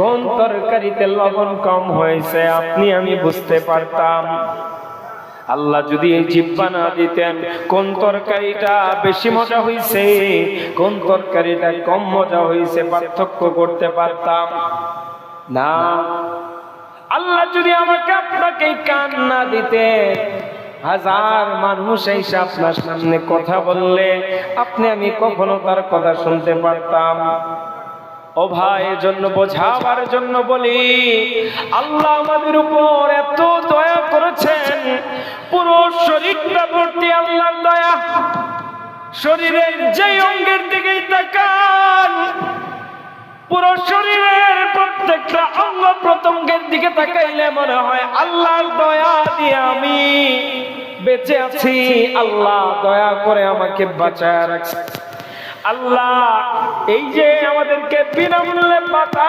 কোন তরকারিতে লবণ কম হয়েছে, আপনি আমি বুঝতে পারতাম। আল্লাহ যদি এই জিব্বা না দিতেন, কোন তরকারিটা বেশি মজা হয়েছে কোন তরকারিটা কম মজা হয়েছে পার্থক্য করতে পারতাম না। আল্লাহ যদি আমাকে আপনাকে কান না দিতে, হাজার মানুষ এসে আপনার সামনে কথা বললে, আপনি আমি কখনো তার কথা শুনতে পারতাম। ও ভাই জন্য বোঝাবার জন্য বলি, আল্লাহ আমাদের উপর এত দয়া করেছেন। পুরো শরীরটা ভর্তি আল্লাহর দয়া। শরীরের যে অঙ্গের দিকেই তাকান, পুরো শরীরের প্রত্যেকটা অঙ্গ প্রত্যঙ্গের দিকে তাকাইলে মনে হয় আল্লাহর দয়া দিয়ে আমি বেঁচে আছি। আল্লাহ দয়া করে আমাকে বাঁচায় রাখছে। আল্লাহ এই যে আমাদেরকে বিনামূল্যে বাঁচায়